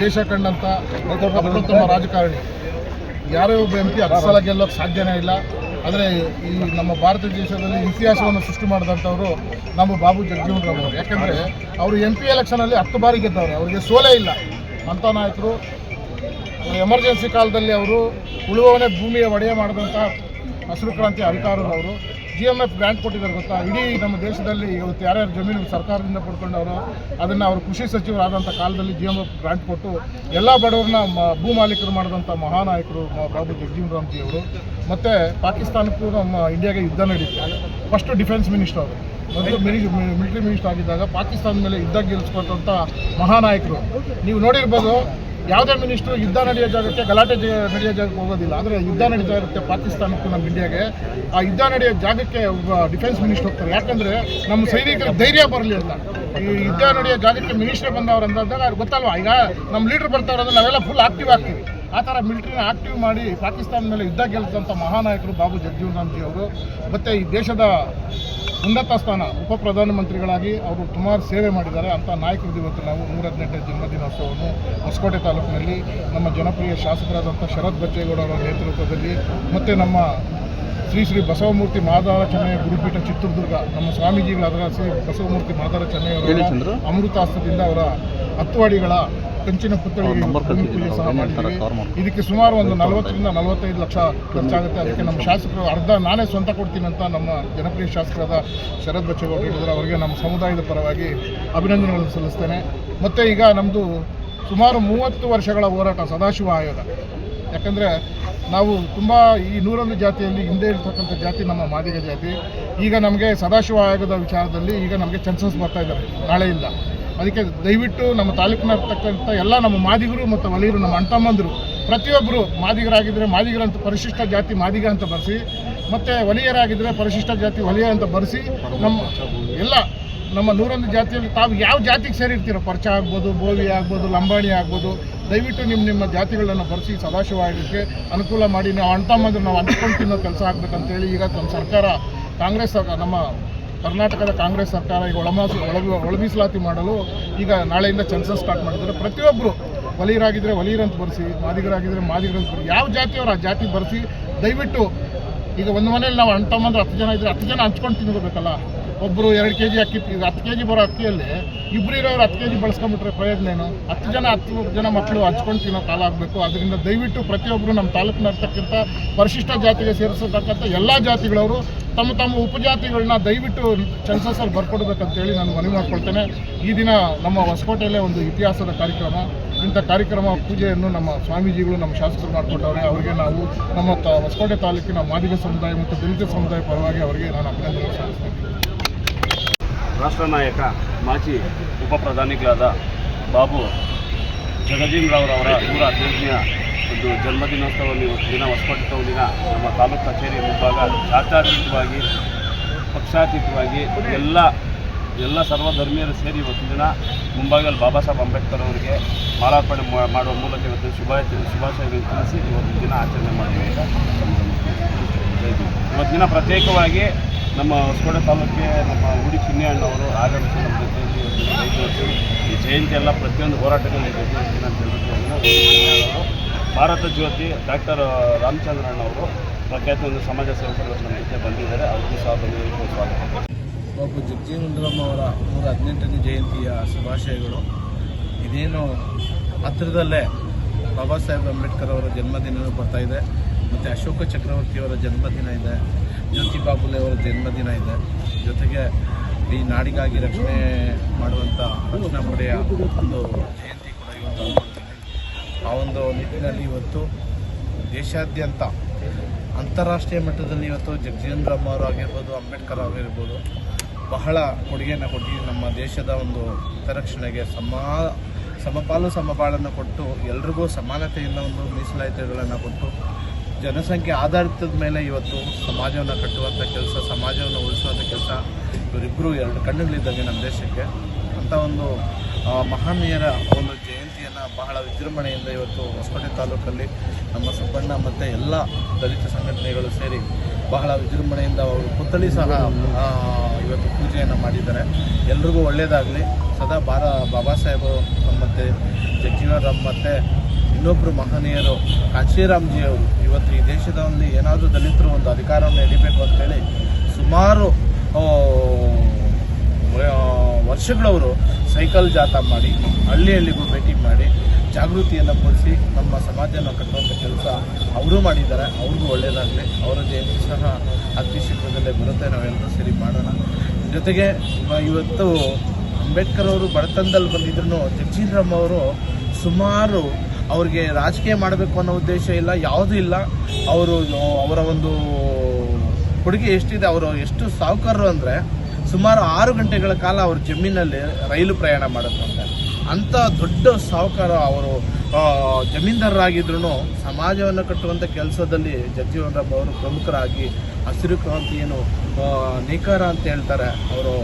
ದೇಶ ಕಂಡಂಥ ಅತ್ಯುತ್ತಮ ರಾಜಕಾರಣಿ. ಯಾರೇ ಒಬ್ಬ ಎಂ ಪಿ ಹತ್ತು ಸಲ ಗೆಲ್ಲೋಕ್ಕೆ ಸಾಧ್ಯನೇ ಇಲ್ಲ. ಆದರೆ ಈ ನಮ್ಮ ಭಾರತ ದೇಶದಲ್ಲಿ ಇತಿಹಾಸವನ್ನು ಸೃಷ್ಟಿ ಮಾಡಿದಂಥವರು ನಮ್ಮ ಬಾಬು ಜಗಜೀವನ್ ರಾಮ್ ಅವರು. ಯಾಕಂದರೆ ಅವರು ಎಂ ಪಿ ಎಲೆಕ್ಷನಲ್ಲಿ ಹತ್ತು ಬಾರಿ ಗೆದ್ದವ್ರೆ. ಅವರಿಗೆ ಸೋಲೇ ಇಲ್ಲ. ಅಂಥ ನಾಯಕರು ಎಮರ್ಜೆನ್ಸಿ ಕಾಲದಲ್ಲಿ ಅವರು ಉಳುವವನೇ ಭೂಮಿಯ ಒಡೆಯ ಮಾಡಿದಂಥ ಹಸಿರು ಕ್ರಾಂತಿ ಅಧಿಕಾರದವರು ಜಿ ಎಂ ಎಫ್ ಗ್ರ್ಯಾಂಟ್ ಕೊಟ್ಟಿದ್ದಾರೆ ಗೊತ್ತಾ? ಇಡೀ ನಮ್ಮ ದೇಶದಲ್ಲಿ ಇವತ್ತು ಯಾರ್ಯಾರು ಜಮೀನು ಸರ್ಕಾರದಿಂದ ಪಡ್ಕೊಂಡವರು, ಅದನ್ನು ಅವರು ಕೃಷಿ ಸಚಿವರಾದಂಥ ಕಾಲದಲ್ಲಿ ಜಿ ಎಂ ಎಫ್ ಗ್ರ್ಯಾಂಟ್ ಕೊಟ್ಟು ಎಲ್ಲ ಬಡವ್ರನ್ನ ಭೂ ಮಾಲೀಕರು ಮಾಡಿದಂಥ ಮಹಾನಾಯಕರು ಬಾಬು ಜಗಜೀವನ್ ರಾಮ್ಜಿ ಅವರು, ಮತ್ತು ಪಾಕಿಸ್ತಾನಕ್ಕೂ ನಮ್ಮ ಇಂಡಿಯಾಗೆ ಯುದ್ಧ ನಡೀತು ಫಸ್ಟು ಡಿಫೆನ್ಸ್ ಮಿನಿಸ್ಟರ್ ಅವರು. ಮೊದಲು ಮಿನಿ ಮಿಲಿಟರಿ ಮಿನಿಸ್ಟರ್ ಆಗಿದ್ದಾಗ ಪಾಕಿಸ್ತಾನ ಮೇಲೆ ಯುದ್ಧ ಗೆಲ್ಲಿಸ್ಕೊಂಡಂಥ ಮಹಾನಾಯಕರು. ನೀವು ನೋಡಿರ್ಬೋದು ಯಾವುದೇ ಮಿನಿಸ್ಟ್ರು ಯುದ್ಧ ನಡೆಯೋ ಜಾಗಕ್ಕೆ, ಗಲಾಟೆ ನಡೆಯೋ ಜಾಗಕ್ಕೆ ಹೋಗೋದಿಲ್ಲ. ಆದರೆ ಯುದ್ಧ ನಡೀತಾ ಇರುತ್ತೆ ಪಾಕಿಸ್ತಾನಕ್ಕೂ ನಮ್ಮ ಇಂಡಿಯಾಗೆ ಆ ಯುದ್ಧ ನಡೆಯೋ ಜಾಗಕ್ಕೆ ಡಿಫೆನ್ಸ್ ಮಿನಿಸ್ಟರ್ ಹೋಗ್ತಾರೆ. ಯಾಕಂದರೆ ನಮ್ಮ ಸೈನಿಕರ ಧೈರ್ಯ ಬರಲಿ ಅಂತ. ಈ ಯುದ್ಧ ನಡೆಯೋ ಜಾಗಕ್ಕೆ ಮಿನಿಸ್ಟರ್ ಬಂದವ್ರು ಅಂದಾಗ ಅವ್ರಿಗೆ ಗೊತ್ತಲ್ವ? ಈಗ ನಮ್ಮ ಲೀಡರ್ ಬರ್ತಾರೆ ಅಂದ್ರೆ ನಾವೆಲ್ಲ ಫುಲ್ ಆಕ್ಟಿವ್ ಆಗ್ತೀವಿ. ಆ ಥರ ಮಿಲಿಟ್ರಿನ ಆಕ್ಟಿವ್ ಮಾಡಿ ಪಾಕಿಸ್ತಾನ ಮೇಲೆ ಯುದ್ಧ ಗೆಲ್ಲಿಸಿದಂಥ ಮಹಾನಾಯಕರು ಬಾಬು ಜಗಜೀವನ್ ರಾಮ್ಜಿ ಅವರು. ಮತ್ತು ಈ ದೇಶದ ಉನ್ನತ ಸ್ಥಾನ ಉಪ ಪ್ರಧಾನಮಂತ್ರಿಗಳಾಗಿ ಅವರು ಸುಮಾರು ಸೇವೆ ಮಾಡಿದ್ದಾರೆ. ಅಂಥ ನಾಯಕರದ್ದು ಇವತ್ತು ನಾವು ನೂರ ಹದಿನೆಂಟನೇ ಜನ್ಮದಿನೋತ್ಸವವನ್ನು ಹೊಸಕೋಟೆ ತಾಲೂಕಿನಲ್ಲಿ ನಮ್ಮ ಜನಪ್ರಿಯ ಶಾಸಕರಾದಂಥ ಶರತ್ ಬಚ್ಚೇಗೌಡ ಅವರ ನೇತೃತ್ವದಲ್ಲಿ ಮತ್ತು ನಮ್ಮ ಶ್ರೀ ಶ್ರೀ ಬಸವಮೂರ್ತಿ ಮಾದಾರ ಚೆನ್ನಯ್ಯ ಗುರುಪೀಠ ಚಿತ್ರದುರ್ಗ ನಮ್ಮ ಸ್ವಾಮೀಜಿಗಳಾದ ಶ್ರೀ ಬಸವಮೂರ್ತಿ ಮಾದಾರ ಚೆನ್ನಯ್ಯವರ ಅಮೃತಾಸ್ತ್ರದಿಂದ ಅವರ ಹತ್ತುವಾಡಿಗಳ ಕಂಚಿನ ಪುತ್ಥಳಿಗೆ ಪೂಜೆ ಸಹ ಮಾಡ್ತಾರೆ. ಇದಕ್ಕೆ ಸುಮಾರು ಒಂದು ನಲವತ್ತರಿಂದ ನಲವತ್ತೈದು ಲಕ್ಷ ಖರ್ಚಾಗುತ್ತೆ. ಅದಕ್ಕೆ ನಮ್ಮ ಶಾಸಕರು ಅರ್ಧ ನಾನೇ ಸ್ವಂತ ಕೊಡ್ತೀನಿ ಅಂತ ನಮ್ಮ ಜನಪ್ರಿಯ ಶಾಸಕರಾದ ಶರದ್ ಬಚ್ಚೇಗೌಡರು ಹೇಳಿದ್ರೆ ಅವರಿಗೆ ನಮ್ಮ ಸಮುದಾಯದ ಪರವಾಗಿ ಅಭಿನಂದನೆಗಳನ್ನು ಸಲ್ಲಿಸ್ತೇನೆ. ಮತ್ತು ಈಗ ನಮ್ಮದು ಸುಮಾರು ಮೂವತ್ತು ವರ್ಷಗಳ ಹೋರಾಟ ಸದಾಶಿವ ಆಯೋಗ. ಯಾಕಂದರೆ ನಾವು ತುಂಬ ಈ ನೂರೊಂದು ಜಾತಿಯಲ್ಲಿ ಹಿಂದೆ ಇರ್ತಕ್ಕಂಥ ಜಾತಿ ನಮ್ಮ ಮಾದಿಗ ಜಾತಿ. ಈಗ ನಮಗೆ ಸದಾಶಿವ ಆಯೋಗದ ವಿಚಾರದಲ್ಲಿ ಈಗ ನಮಗೆ ಚಾನ್ಸಸ್ ಬರ್ತಾ ಇದ್ದಾರೆ ನಾಳೆಯಿಂದ ಅದಕ್ಕೆ ದಯವಿಟ್ಟು ನಮ್ಮ ತಾಲೂಕಿನ ಇರ್ತಕ್ಕಂಥ ಎಲ್ಲ ನಮ್ಮ ಮಾದಿಗರು ಮತ್ತು ವಲಯರು, ನಮ್ಮ ಅಣ್ತಮ್ಮಂದರು ಪ್ರತಿಯೊಬ್ಬರು ಮಾದಿಗರಾಗಿದ್ದರೆ ಮಾದಿಗರಂತ ಪರಿಶಿಷ್ಟ ಜಾತಿ ಮಾದಿಗ ಅಂತ ಬರೆಸಿ, ಮತ್ತು ವಲಯರಾಗಿದ್ದರೆ ಪರಿಶಿಷ್ಟ ಜಾತಿ ವಲಯ ಅಂತ ಬರೆಸಿ, ನಮ್ಮ ಎಲ್ಲ ನಮ್ಮ ನೂರೊಂದು ಜಾತಿಯಲ್ಲಿ ತಾವು ಯಾವ ಜಾತಿಗೆ ಸೇರಿರ್ತೀರೋ ಪರ್ಚ ಆಗ್ಬೋದು, ಬೋವಿ ಆಗ್ಬೋದು, ಲಂಬಾಣಿ ಆಗ್ಬೋದು, ದಯವಿಟ್ಟು ನಿಮ್ಮ ನಿಮ್ಮ ಜಾತಿಗಳನ್ನು ಬರೆಸಿ ಸದಾಶಿವಾಗಲಿಕ್ಕೆ ಅನುಕೂಲ ಮಾಡಿ, ನಾವು ಅಣ್ತಮ್ಮಂದ್ರೆ ನಾವು ಹಂಚ್ಕೊಂಡು ತಿನ್ನೋ ಕೆಲಸ ಆಗ್ಬೇಕಂತೇಳಿ ಈಗ ನಮ್ಮ ಸರ್ಕಾರ, ಕಾಂಗ್ರೆಸ್ ಸರ್ಕಾರ ನಮ್ಮ ಕರ್ನಾಟಕದ ಕಾಂಗ್ರೆಸ್ ಸರ್ಕಾರ ಈಗ ಒಳಮಾಸು ಒಳ ಒಳಮೀಸಲಾತಿ ಮಾಡಲು ಈಗ ನಾಳೆಯಿಂದ ಸೆನ್ಸಸ್ ಸ್ಟಾರ್ಟ್ ಮಾಡಿದ್ದಾರೆ ಪ್ರತಿಯೊಬ್ಬರು ವಲೀಯರಾಗಿದ್ದರೆ ವಲೀಯರಂತ ಬರೆಸಿ ಮಾದಿಗರಾಗಿದ್ದರೆ ಮಾದಿಗರಂತ ಬರೆಸಿ, ಯಾವ ಜಾತಿಯವರು ಆ ಜಾತಿ ಬರೆಸಿ, ದಯವಿಟ್ಟು ಈಗ ಒಂದು ಮನೇಲಿ ನಾವು ಅಣ್ಣ ತಮ್ಮಂದ್ರೆ ಹತ್ತು ಜನ ಇದ್ದರೆ ಹತ್ತು ಜನ ಹಂಚ್ಕೊಂಡು ತಿನ್ಕೋಬೇಕಲ್ಲ. ಒಬ್ಬರು ಎರಡು ಕೆ ಜಿ ಅಕ್ಕಿ ಹತ್ತು ಕೆ ಜಿ ಬರೋ ಅಕ್ಕಿಯಲ್ಲಿ ಇಬ್ಬರು ಇರೋರು ಹತ್ತು ಕೆ ಜಿ ಬಳಸ್ಕೊಂಬಿಟ್ರೆ ಪ್ರಯೋಜನ ಏನು? ಹತ್ತು ಜನ ಹತ್ತು ಜನ ಮಕ್ಕಳು ಹಚ್ಕೊಂಡು ತಿನ್ನೋ ಕಾಲ ಆಗಬೇಕು ಅದರಿಂದ ದಯವಿಟ್ಟು ಪ್ರತಿಯೊಬ್ಬರು ನಮ್ಮ ತಾಲೂಕಿನ ಇರ್ತಕ್ಕಂಥ ಪರಿಶಿಷ್ಟ ಜಾತಿಗೆ ಸೇರಿಸತಕ್ಕಂಥ ಎಲ್ಲ ಜಾತಿಗಳವರು ತಮ್ಮ ತಮ್ಮ ಉಪಜಾತಿಗಳನ್ನ ದಯವಿಟ್ಟು ಚಾನ್ಸಸ್ಸಲ್ಲಿ ಬರ್ಕೊಡ್ಬೇಕಂತೇಳಿ ನಾನು ಮನವಿ ಮಾಡ್ಕೊಳ್ತೇನೆ. ಈ ದಿನ ನಮ್ಮ ಹೊಸಕೋಟೆಯಲ್ಲೇ ಒಂದು ಇತಿಹಾಸದ ಕಾರ್ಯಕ್ರಮ. ಇಂಥ ಕಾರ್ಯಕ್ರಮ ಪೂಜೆಯನ್ನು ನಮ್ಮ ಸ್ವಾಮೀಜಿಗಳು, ನಮ್ಮ ಶಾಸಕರು ಮಾಡಿಕೊಟ್ಟವ್ರೆ. ಅವರಿಗೆ ನಾವು ನಮ್ಮ ಹೊಸಕೋಟೆ ತಾಲೂಕಿನ ಮಾದಿಗ ಸಮುದಾಯ ಮತ್ತು ದಲಿತ ಸಮುದಾಯ ಪರವಾಗಿ ಅವರಿಗೆ ನಾನು ಅಭಿನಂದನೆ ಸಲ್ಲಿಸ್ತೇನೆ. ರಾಷ್ಟ್ರ ನಾಯಕ ಮಾಜಿ ಉಪ ಪ್ರಧಾನಿಗಳಾದ ಬಾಬು ಜಗಜೀವರಾವ್ರವರ ನೂರ ಹದಿನೈದನೆಯ ಒಂದು ಜನ್ಮದಿನೋತ್ಸವ ದಿನ ಹೊಸಕೋಟೆ ದಿನ ನಮ್ಮ ತಾಲೂಕು ಕಚೇರಿ ಮುಂಭಾಗ ಜಾತ್ಯಾತೀತವಾಗಿ ಪಕ್ಷಾತೀತವಾಗಿ ಎಲ್ಲ ಎಲ್ಲ ಸರ್ವಧರ್ಮೀಯರು ಸೇರಿ ಇವತ್ತು ದಿನ ಮುಂಭಾಗದಲ್ಲಿ ಬಾಬಾ ಸಾಹೇಬ್ ಅಂಬೇಡ್ಕರ್ ಅವರಿಗೆ ಮಾಲಾರ್ಪಣೆ ಮಾಡುವ ಮೂಲಕ ಇವತ್ತು ಶುಭ ಶುಭಾಶಯಗಳನ್ನು ತಿಳಿಸಿ ಇವತ್ತು ದಿನ ಆಚರಣೆ ಮಾಡಿದ್ದೀವಿ ಇವತ್ತು ದಿನ ಪ್ರತ್ಯೇಕವಾಗಿ ನಮ್ಮ ಹೊಸಕೋಟೆ ತಾಲೂಕಿಗೆ ನಮ್ಮ ಉಡಿ ಚಿನ್ನಿಯಣ್ಣವರು ಆಗಮಿಸಿ ನಮ್ಮ ಜೊತೆ ಈ ಜಯಂತಿ ಎಲ್ಲ ಪ್ರತಿಯೊಂದು ಹೋರಾಟಗಳಲ್ಲಿ ಅವರು ಭಾರತ ಜ್ಯೋತಿ ಡಾಕ್ಟರ್ ರಾಮಚಂದ್ರಣ್ಣವರು ಪ್ರಖ್ಯಾತ ಒಂದು ಸಮಾಜ ಸೇವಕರು ನಮ್ಮ ಜೊತೆ ಬಂದಿದ್ದಾರೆ. ಅವ್ರಿಗೂ ಸಹ ಬಂದಿದ್ದಕ್ಕೆ ಸ್ವಾಗತ. ಬಾಬು ಜಗಜೀವನರಾಮ್ ಅವರ ನೂರ ಹದಿನೆಂಟನೇ ಜಯಂತಿಯ ಶುಭಾಶಯಗಳು. ಇದೇನು ಹತ್ತಿರದಲ್ಲೇ ಬಾಬಾ ಸಾಹೇಬ್ ಅಂಬೇಡ್ಕರ್ ಅವರ ಜನ್ಮದಿನ ಬರ್ತಾ ಇದೆ. ಮತ್ತು ಅಶೋಕ ಚಕ್ರವರ್ತಿಯವರ ಜನ್ಮದಿನ ಇದೆ, ಜ್ಯೋತಿ ಬಾಬುಲೆ ಅವರ ಜನ್ಮದಿನ ಇದೆ ಜೊತೆಗೆ ಈ ನಾಡಿಗಾಗಿ ರಕ್ಷಣೆ ಮಾಡುವಂಥ ರಕ್ಷಣಾ ಪಡೆಯ ಒಂದು ಜಯಂತಿ ಕೂಡ ಇವತ್ತು. ಆ ಒಂದು ನಿಟ್ಟಿನಲ್ಲಿ ಇವತ್ತು ದೇಶಾದ್ಯಂತ ಅಂತಾರಾಷ್ಟ್ರೀಯ ಮಟ್ಟದಲ್ಲಿ ಇವತ್ತು ಜಗಜೀವನ್ ಅವರು ಆಗಿರ್ಬೋದು, ಅಂಬೇಡ್ಕರ್ ಆಗಿರ್ಬೋದು, ಬಹಳ ಕೊಡುಗೆಯನ್ನು ಕೊಟ್ಟು ನಮ್ಮ ದೇಶದ ಒಂದು ಹಿತರಕ್ಷಣೆಗೆ ಸಮ, ಸಮಪಾಲು ಸಮಬಾಳನ್ನು ಕೊಟ್ಟು ಎಲ್ರಿಗೂ ಸಮಾನತೆಯಿಂದ ಒಂದು ಮೀಸಲಾತಿಗಳನ್ನು ಕೊಟ್ಟು ಜನಸಂಖ್ಯೆ ಆಧಾರಿತದ ಮೇಲೆ ಇವತ್ತು ಸಮಾಜವನ್ನು ಕಟ್ಟುವಂಥ ಕೆಲಸ, ಸಮಾಜವನ್ನು ಉಳಿಸುವಂಥ ಕೆಲಸ ಇವರಿಬ್ಬರು ಎರಡು ಕಣ್ಣುಗಳಿದ್ದಂಗೆ ನಮ್ಮ ದೇಶಕ್ಕೆ. ಅಂಥ ಒಂದು ಮಹಾನೀಯರ ಒಂದು ಜಯಂತಿಯನ್ನು ಬಹಳ ವಿಜೃಂಭಣೆಯಿಂದ ಇವತ್ತು ಹೊಸಕೋಟೆ ತಾಲೂಕಲ್ಲಿ ನಮ್ಮ ಸುಬ್ಬಣ್ಣ ಮತ್ತು ಎಲ್ಲ ದಲಿತ ಸಂಘಟನೆಗಳು ಸೇರಿ ಬಹಳ ವಿಜೃಂಭಣೆಯಿಂದ ಅವರು ಪುತ್ಥಳಿ ಸಹ ಇವತ್ತು ಪೂಜೆಯನ್ನು ಮಾಡಿದ್ದಾರೆ. ಎಲ್ರಿಗೂ ಒಳ್ಳೆಯದಾಗಲಿ ಸದಾ ಬಾರ, ಬಾಬಾ ಸಾಹೇಬರು ಮತ್ತು ಜಗ್ಜೀವನ್ ಮತ್ತು ಇನ್ನೊಬ್ಬರು ಮಹನೀಯರು ಕಾಶಿರಾಮ್ಜಿಯವರು ಇವತ್ತು ಈ ದೇಶದಲ್ಲಿ ಏನಾದರೂ ದಲಿತರು ಒಂದು ಅಧಿಕಾರವನ್ನು ಹಿಡಿಬೇಕು ಅಂತೇಳಿ ಸುಮಾರು ವರ್ಷಗಳವರು ಸೈಕಲ್ ಜಾಥಾ ಮಾಡಿ ಹಳ್ಳಿ ಹಳ್ಳಿಗೂ ಭೇಟಿ ಮಾಡಿ ಜಾಗೃತಿಯನ್ನು ಮೂಡಿಸಿ ನಮ್ಮ ಸಮಾಜನ ಕಟ್ಟುವಂಥ ಕೆಲಸ ಅವರು ಮಾಡಿದ್ದಾರೆ. ಅವ್ರಿಗೂ ಒಳ್ಳೆಯದಾಗಲಿ ಅವರ ಜಯಂತಿ ಸಹ ಅತಿ ಶೀಘ್ರದಲ್ಲೇ ಬರುತ್ತೆ. ನಾವೆಲ್ಲರೂ ಸರಿ ಮಾಡೋಣ. ಜೊತೆಗೆ ಇವತ್ತು ಅಂಬೇಡ್ಕರ್ ಅವರು ಬಡತನದಲ್ಲಿ ಬಂದಿದ್ರು ಜಗಜೀವನ್ ಅವರು ಸುಮಾರು ಅವ್ರಿಗೆ ರಾಜಕೀಯ ಮಾಡಬೇಕು ಅನ್ನೋ ಉದ್ದೇಶ ಇಲ್ಲ ಯಾವುದೂ ಇಲ್ಲ. ಅವರು ಅವರ ಒಂದು ಕೊಡುಗೆ ಎಷ್ಟಿದೆ ಅವರು ಎಷ್ಟು ಸಾಹುಕಾರರು ಅಂದರೆ ಸುಮಾರು ಆರು ಗಂಟೆಗಳ ಕಾಲ ಅವ್ರ ಜಮೀನಲ್ಲಿ ರೈಲು ಪ್ರಯಾಣ ಮಾಡುತ್ತಂತೆ ಅಂಥ ದೊಡ್ಡ ಸಾಹುಕಾರ ಅವರು ಜಮೀನ್ದಾರರಾಗಿದ್ರು ಸಮಾಜವನ್ನು ಕಟ್ಟುವಂಥ ಕೆಲಸದಲ್ಲಿ ಜಗಜೀವನ್ ಅವರು ಪ್ರಮುಖರಾಗಿ ಹಸಿರು ಕ್ರಾಂತಿ ಏನು ಆ, ನೇಕಾರ ಅಂತ ಹೇಳ್ತಾರೆ ಅವರು.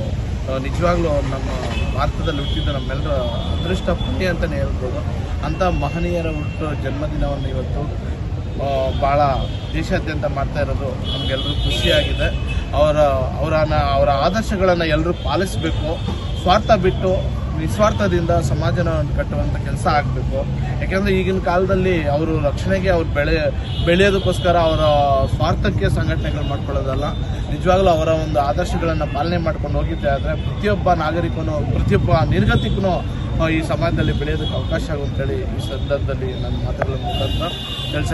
ನಿಜವಾಗ್ಲೂ ನಮ್ಮ ಭಾರತದಲ್ಲಿ ಹುಟ್ಟಿದ್ದ ನಮ್ಮೆಲ್ಲರ ಅದೃಷ್ಟ ಪುಣ್ಯ ಅಂತಲೇ ಹೇಳ್ಬೋದು. ಅಂಥ ಮಹನೀಯರ ಹುಟ್ಟು ಜನ್ಮದಿನವನ್ನು ಇವತ್ತು ಭಾಳ ದೇಶಾದ್ಯಂತ ಮಾಡ್ತಾ ಇರೋದು ನಮಗೆಲ್ಲರೂ ಖುಷಿಯಾಗಿದೆ. ಅವರ ಅವರ ಅವರ ಆದರ್ಶಗಳನ್ನು ಎಲ್ಲರೂ ಪಾಲಿಸಬೇಕು, ಸ್ವಾರ್ಥ ಬಿಟ್ಟು ನಿಸ್ವಾರ್ಥದಿಂದ ಸಮಾಜನ ಕಟ್ಟುವಂಥ ಕೆಲಸ ಆಗಬೇಕು. ಯಾಕೆಂದರೆ ಈಗಿನ ಕಾಲದಲ್ಲಿ ಅವರು ರಕ್ಷಣೆಗೆ ಅವ್ರು ಬೆಳೆ, ಬೆಳೆಯೋದಕ್ಕೋಸ್ಕರ ಅವರ ಸ್ವಾರ್ಥಕ್ಕೆ ಸಂಘಟನೆಗಳು ಮಾಡ್ಕೊಳ್ಳೋದಲ್ಲ. ನಿಜವಾಗ್ಲೂ ಅವರ ಒಂದು ಆದರ್ಶಗಳನ್ನು ಪಾಲನೆ ಮಾಡ್ಕೊಂಡು ಹೋಗಿದ್ದೆ ಆದರೆ ಪ್ರತಿಯೊಬ್ಬ ನಾಗರಿಕನು, ಪ್ರತಿಯೊಬ್ಬ ನಿರ್ಗತಿಕನು ಈ ಸಮಾಜದಲ್ಲಿ ಬೆಳೆಯೋದಕ್ಕೆ ಅವಕಾಶ ಆಗುತ್ತೇಳಿ ಈ ಸಂದರ್ಭದಲ್ಲಿ ನನ್ನ ಮಾತುಗಳ ಮುಖಾಂತರ ತಿಳಿಸ